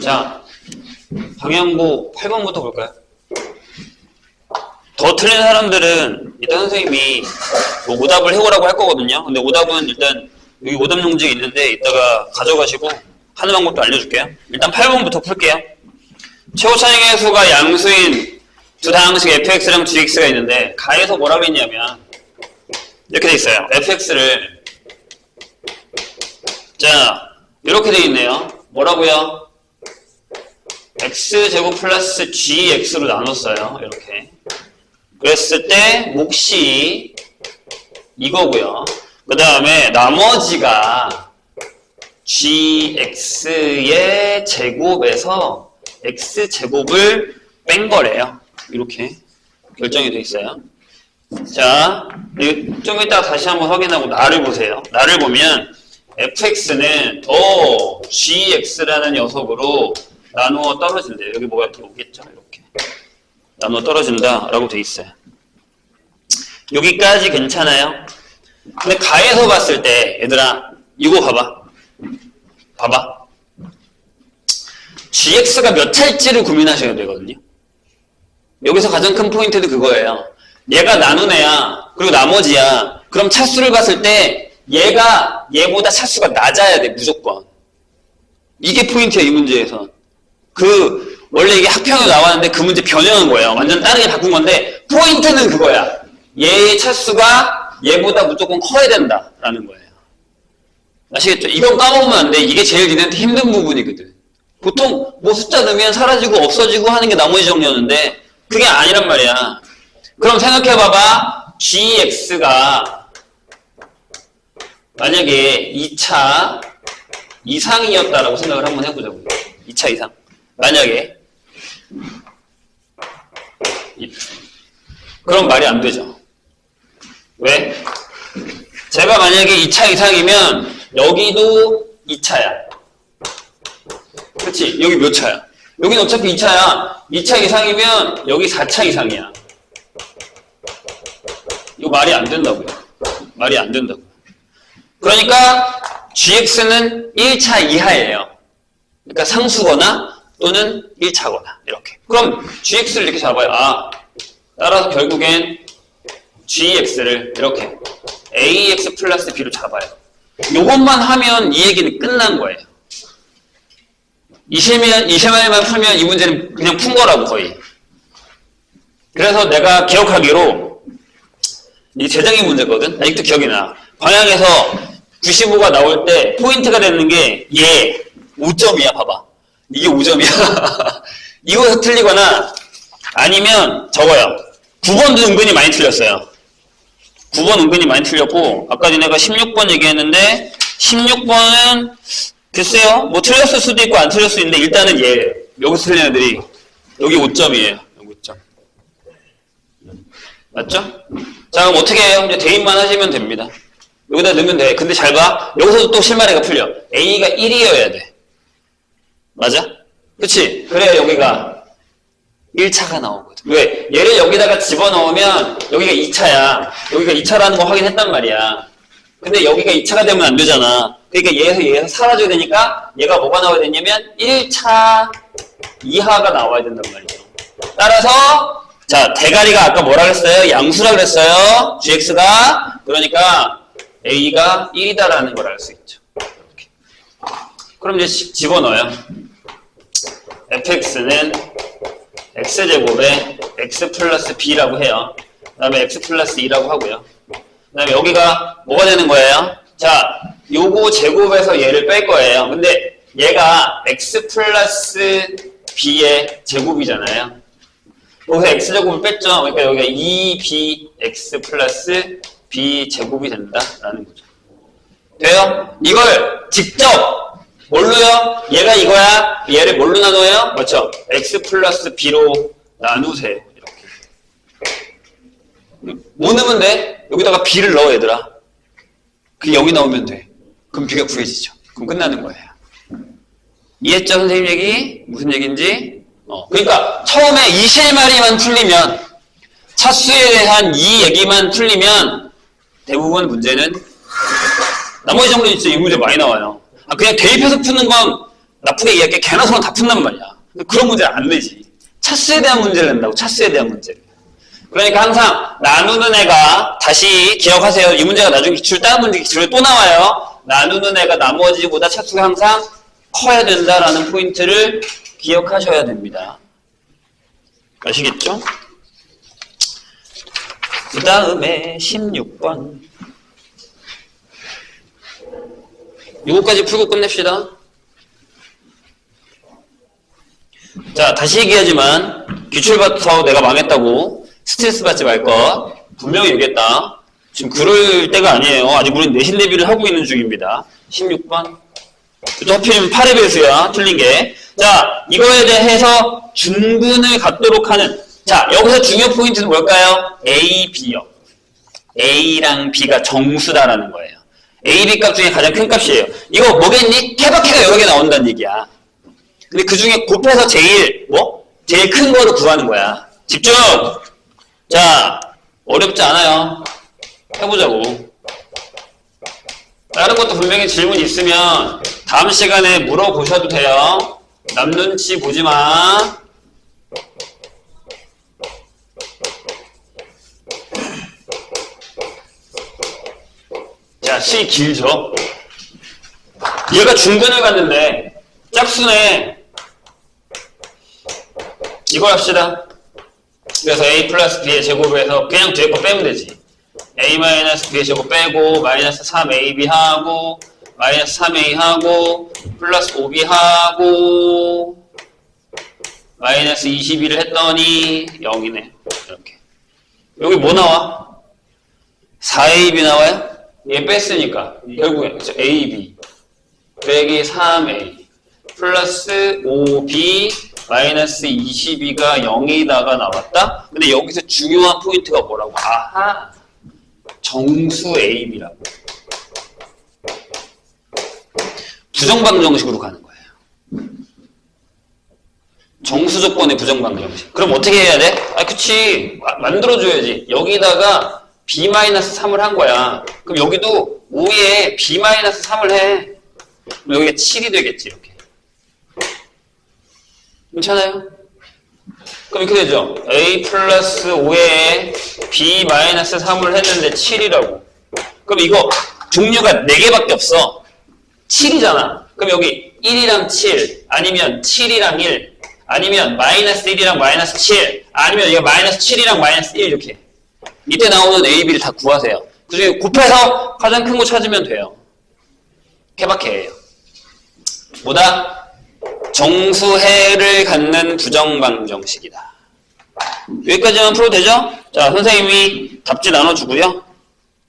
자, 방향부 8번부터 볼까요? 더 틀린 사람들은 이따 선생님이 뭐 오답을 해오라고 할 거거든요. 근데 오답은 일단 여기 오답 용지가 있는데 이따가 가져가시고 하는 방법도 알려줄게요. 일단 8번부터 풀게요. 최고 차익의 수가 양수인 두 다항식 fx랑 gx가 있는데 가에서 뭐라 그랬냐면 이렇게 돼 있어요. fx를 자 이렇게 돼 있네요. 뭐라고요? X제곱 플러스 gx로 나눴어요. 이렇게. 그랬을 때 몫이 이거고요. 그 다음에 나머지가 gx의 제곱에서 x제곱을 뺀 거래요. 이렇게 결정이 돼 있어요. 자, 좀 이따 다시 한번 확인하고 나를 보세요. 나를 보면 fx는 더 gx라는 녀석으로 나누어 떨어진대요. 여기 뭐가 이렇게 오겠죠? 이렇게. 나누어 떨어진다 라고 돼 있어요. 여기까지 괜찮아요? 근데 가에서 봤을 때 얘들아 이거 봐봐. 봐봐. gx가 몇 차일지를 고민하셔야 되거든요. 여기서 가장 큰 포인트도 그거예요. 얘가 나눈 애야. 그리고 나머지야. 그럼 차수를 봤을 때 얘가 얘보다 차수가 낮아야 돼. 무조건. 이게 포인트야 이 문제에서. 그 원래 이게 학평에 나왔는데 그 문제 변형한 거예요. 완전 다르게 바꾼 건데 포인트는 그거야. 얘의 차수가 얘보다 무조건 커야 된다라는 거예요. 아시겠죠? 이건 까먹으면 안 돼. 이게 제일 니네한테 힘든 부분이거든. 보통 뭐 숫자 넣으면 사라지고 없어지고 하는 게 나머지 정리였는데 그게 아니란 말이야. 그럼 생각해봐봐. gx가 만약에 2차 이상이었다라고 생각을 한번 해보자고요. 2차 이상. 만약에 이- 그럼 말이 안 되죠. 왜? 제가 만약에 2차 이상이면 여기도 2차야. 그치? 여기 몇 차야? 여긴 어차피 2차야. 2차 이상이면 여기 4차 이상이야. 이거 말이 안 된다고요. 말이 안 된다고요. 그러니까 gx는 1차 이하예요. 그러니까 상수거나 또는 1차거나 이렇게. 그럼 gx를 이렇게 잡아요. 아, 따라서 결국엔 gx를 이렇게 ax 플러스 b로 잡아요. 요것만 하면 이 얘기는 끝난 거예요. 이시면 이시만만 풀면 이 문제는 그냥 푼 거라고 거의. 그래서 내가 기억하기로 이게 재정의 문제거든. 아직도 기억이 나. 방향에서 95가 나올 때 포인트가 되는 게 얘 5점이야. 봐봐. 이게 5점이야. 이거에서 틀리거나 아니면 저거요. 9번도 은근히 많이 틀렸어요. 9번 은근히 많이 틀렸고 아까 전에 내가 16번 얘기했는데 16번은 글쎄요 뭐 틀렸을 수도 있고 안 틀렸을 수도 있는데 일단은 얘 여기서 틀린 애들이 여기 5점이에요 여기 5점 맞죠? 자 그럼 어떻게 해요? 이제 대입만 하시면 됩니다 여기다 넣으면 돼 근데 잘 봐 여기서도 또 실마리가 풀려 A가 1이어야 돼 맞아? 그치? 그래야 여기가 1차가 나오거든. 왜? 얘를 여기다가 집어넣으면 여기가 2차야. 여기가 2차라는 거 확인했단 말이야. 근데 여기가 2차가 되면 안 되잖아. 그러니까 얘에서 얘에서 사라져야 되니까 얘가 뭐가 나와야 되냐면 1차 이하가 나와야 된단 말이에요. 따라서 자 대가리가 아까 뭐라 그랬어요? 양수라 그랬어요. gx가 그러니까 a가 1이다라는 걸 알 수 있죠. 그럼 이제 집- 집어넣어요. fx는 x제곱에 x 플러스 b라고 해요. 그 다음에 x 플러스 2라고 하고요. 그 다음에 여기가 뭐가 되는 거예요? 자, 요거 제곱에서 얘를 뺄 거예요. 근데 얘가 x 플러스 b의 제곱이잖아요. 여기서 x제곱을 뺐죠. 그러니까 여기가 2bx 플러스 b 제곱이 된다라는 거죠. 돼요? 이걸 직접 뭘로요? 얘가 이거야. 얘를 뭘로 나눠요? 그렇죠. x 플러스 b로 나누세요. 이렇게. 뭐 넣으면 돼? 여기다가 b를 넣어 얘들아. 그 0이 나오면 돼. 그럼 b가 구해지죠. 그럼 끝나는 거예요. 이해했죠 선생님 얘기? 무슨 얘기인지? 어. 그러니까 처음에 이 실마리만 풀리면 차수에 대한 이 얘기만 풀리면 대부분 문제는 나머지 정도 있죠. 이 문제 많이 나와요. 아, 그냥 대입해서 푸는 건 나쁘게 얘기할게 개나 소나 다 푼단 말이야. 그런 문제는 안 되지. 차수에 대한 문제를 낸다고 차수에 대한 문제를. 그러니까 항상 나누는 애가 다시 기억하세요. 이 문제가 나중에 기출 다른 문제 기출에 또 나와요. 나누는 애가 나머지보다 차수가 항상 커야 된다라는 포인트를 기억하셔야 됩니다. 아시겠죠? 그 다음에 16번. 이거까지 풀고 끝냅시다. 자, 다시 얘기하지만, 기출받아서 내가 망했다고 스트레스 받지 말 것. 분명히 얘기했다. 지금 그럴 때가 아니에요. 아직 우리는 내신 대비를 하고 있는 중입니다. 16번. 또 하필이면 8의 배수야. 틀린 게. 자, 이거에 대해서 중분을 갖도록 하는. 자, 여기서 중요 포인트는 뭘까요? A, B요. A랑 B가 정수다라는 거예요. A, B 값 중에 가장 큰 값이에요. 이거 뭐겠니? 케바케가 여러 개 나온다는 얘기야. 근데 그 중에 곱해서 제일, 뭐? 제일 큰 거를 구하는 거야. 집중! 자, 어렵지 않아요. 해보자고. 다른 것도 분명히 질문 있으면 다음 시간에 물어보셔도 돼요. 남 눈치 보지 마. 자, 시 길죠? 얘가 중근을 갔는데 짝수네. 이걸 합시다. 그래서 a 플러스 b의 제곱에서 그냥 뒤에 거 빼면 되지. a 마이너스 b의 제곱 빼고 마이너스 3ab 하고 마이너스 3a 하고 플러스 5b 하고 마이너스 22를 했더니 0이네. 이렇게. 여기 뭐 나와? 4ab 나와요? 얘 뺐으니까 결국에 그쵸? ab 빼기 3a 플러스 5b 마이너스 22가 0이다가 나왔다? 근데 여기서 중요한 포인트가 뭐라고? 아하! 정수 AB라고. 부정방정식으로 가는 거예요. 정수 조건의 부정방정식. 그럼 어떻게 해야 돼? 아, 그치. 마- 만들어줘야지. 여기다가 B-3을 한 거야. 그럼 여기도 5에 B-3을 해. 그럼 여기가 7이 되겠지, 이렇게. 괜찮아요? 그럼 이렇게 되죠. a 플러스 5에 b 마이너스 3을 했는데 7이라고. 그럼 이거 종류가 4개밖에 없어. 7이잖아. 그럼 여기 1이랑 7, 아니면 7이랑 1, 아니면 마이너스 1이랑 마이너스 7, 아니면 이거 마이너스 7이랑 마이너스 1 이렇게. 이때 나오는 a, b를 다 구하세요. 그 중에 곱해서 가장 큰 거 찾으면 돼요. 케바케예요. 뭐다? 정수해를 갖는 부정방정식이다. 여기까지만 풀어도 되죠? 자, 선생님이 답지 나눠주고요.